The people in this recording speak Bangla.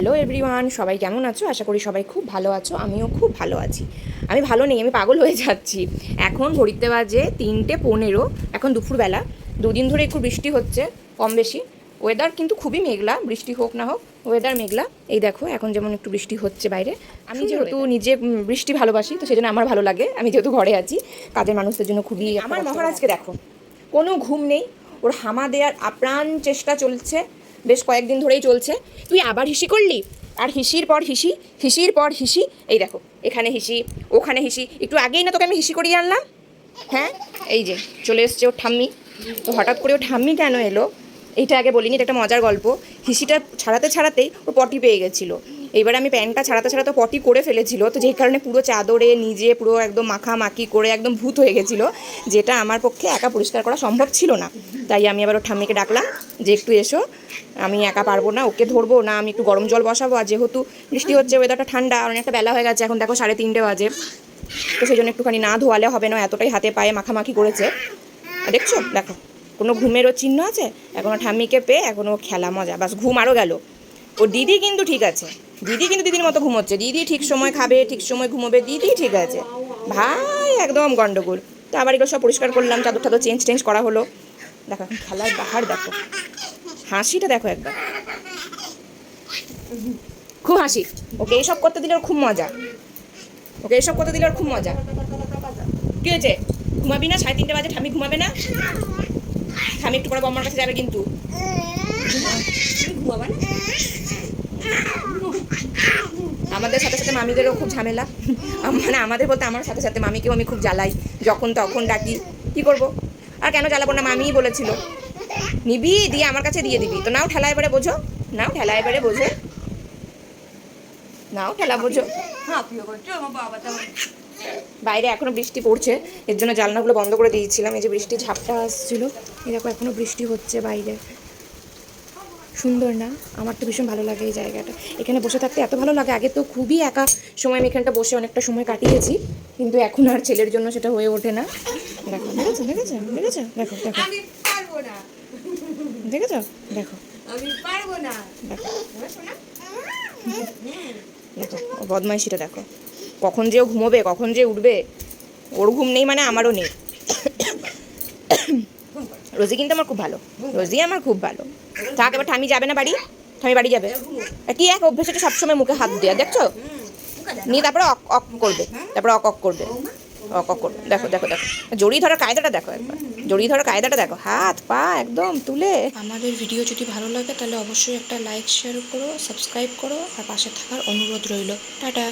হ্যালো এভরিওয়ান সবাই কেমন আছো? আশা করি সবাই খুব ভালো আছো আমিও খুব ভালো আছি। আমি ভালো নেই আমি পাগল হয়ে যাচ্ছি। এখন ঘড়িতে বাজে তিনটে পনেরো এখন দুপুরবেলা। দুদিন ধরে একটু বৃষ্টি হচ্ছে কম বেশি। ওয়েদার কিন্তু খুবই মেঘলা বৃষ্টি হোক না হোক ওয়েদার মেঘলা। এই দেখো এখন যেমন একটু বৃষ্টি হচ্ছে বাইরে। আমি যেহেতু নিজে বৃষ্টি ভালোবাসি তো সেজন্য আমার ভালো লাগে। আমি যেহেতু ঘরে আছি কাজের মানুষদের জন্য খুবই আমার মহারাজকে দেখো কোনো ঘুম নেই ওর হামা দেওয়ার আপ্রাণ চেষ্টা চলছে। বেশ কয়েকদিন ধরেই চলছে। তুই আবার হিসি করলি? আর হিসির পর হিসি, হিসির পর হিসি। এই দেখো, এখানে হিসি, ওখানে হিসি। একটু আগেই না তোকে আমি হিসি করিয়ে আনলাম? হ্যাঁ? এই যে, চলে এসছে ওর ঠাম্মি। তো হঠাৎ করে ও ঠাম্মি কেন এলো? এইটা আগে বলিনি, এটা একটা মজার গল্প। হিসিটা ছাড়াতে ছাড়াতেই ও পটি পেয়ে গেছিল। এইবার আমি প্যান্টটা ছাড়াতে ছাড়াতে পটি করে ফেলেছিল, তো যেই কারণে পুরো চাদরে নিজে পুরো একদম মাখামাখি করে একদম ভূত হয়ে গেছিল, যেটা আমার পক্ষে একা পরিষ্কার করা সম্ভব ছিল না। তাই আমি আবার ওর ঠাম্মিকে ডাকলাম যে একটু এসো, আমি একা পারব না, ওকে ধরবো না, আমি একটু গরম জল বসাবো, আর যেহেতু বৃষ্টি হচ্ছে ওয়েদারটা ঠান্ডা, অনেকটা বেলা হয়ে গেছে, এখন দেখো সাড়ে তিনটে বাজে। তো সেই জন্য একটুখানি না ধোয়ালে হবে না, এতটাই হাতে পায়ে মাখামাখি করেছে। দেখছ, দেখো, কোনো ঘুমেরও চিহ্ন আছে? এখনও ঠাম্মিকে পেয়ে এখনও খেলা মজা, বাস ঘুম আরও গেল। ও দিদি কিন্তু ঠিক আছে। দিদি কিন্তু দিদির মতো ঘুমোচ্ছে। দিদি ঠিক সময় খাবে, ঠিক সময় ঘুমোবে, দিদি ঠিক আছে। ভাই, একদম গন্ডগোল। তো আবার এগুলো সব পরিষ্কার করলাম, চাদর টাদর চেঞ্জ টেঞ্জ করা হলো। দেখো, খেলার বাহার দেখো। হাসিটা দেখো একবার। খুব হাসি। ওকে এইসব করতে দিলে ওর খুব মজা। ওকে এইসব করতে দিলে ওর খুব মজা। কি হয়েছে? ঘুমাবি না? সাড়ে তিনটে বাজে ঠামি ঘুমাবে না? ঠামি একটু পরে বম্মার কাছে যাবে কিন্তু। ঘুমাবে না? আমাদের সাথে সাথে মামিদেরও খুব ঝামেলা। মানে আমাদের বলতে আমার সাথে সাথে মামিকেও আমি খুব জ্বালাই। যখন তখন ডাকি কি করব? আর কেন জ্বালাবো না? মামিই বলেছিল। নিবি দিয়ে আমার কাছে দিয়ে দিবি। তো নাও ঠেলা এবারে বোঝো। নাও ঠেলা এবারে বোঝো। নাও ঠেলা বোঝো। বাইরে এখনও বৃষ্টি পড়ছে। এর জন্য জানলাগুলো বন্ধ করে দিয়েছিলাম। এই যে বৃষ্টি ঝাপটা আসছিল। দেখো এখনও বৃষ্টি হচ্ছে বাইরে। সুন্দর না। আমার তো ভীষণ ভালো লাগে এই জায়গাটা। এখানে বসে থাকতে এত ভালো লাগে। আগে তো খুবই একা সময় আমি এখানটা বসে অনেকটা সময় কাটিয়েছি। কিন্তু এখন আর ছেলের জন্য সেটা হয়ে ওঠে না। দেখো দেখেছ দেখেছ দেখেছ? দেখো দেখো। দেখেছ? দেখো। দেখো। বদমাইশিটা দেখো। কখন যে ঘুমোবে কখন যে উঠবে ওর ঘুম নেই মানে আমারও নেই। রোজি কিন্তু আমার খুব ভালো। রোজি আমার খুব ভালো। থাক এবার ঠামি যাবে না বাড়ি? ঠামি বাড়ি যাবে। কি এক অভ্যেস হচ্ছে সবসময় মুখে হাত দেওয়া দেখছ? নিয়ে তারপরে অক অক করবে। তারপরে অক অক করবে। অক অক করবে। দেখো দেখো দেখো। জড়িয়ে ধরার কায়দাটা দেখো একবার। জড়িয়ে ধরার কায়দাটা দেখো। হাত পা একদম তুলে। আমাদের ভিডিও যদি ভালো লাগে তাহলে অবশ্যই একটা লাইক শেয়ার করো সাবস্ক্রাইব করো আর পাশে থাকার অনুরোধ রইল। টাটা।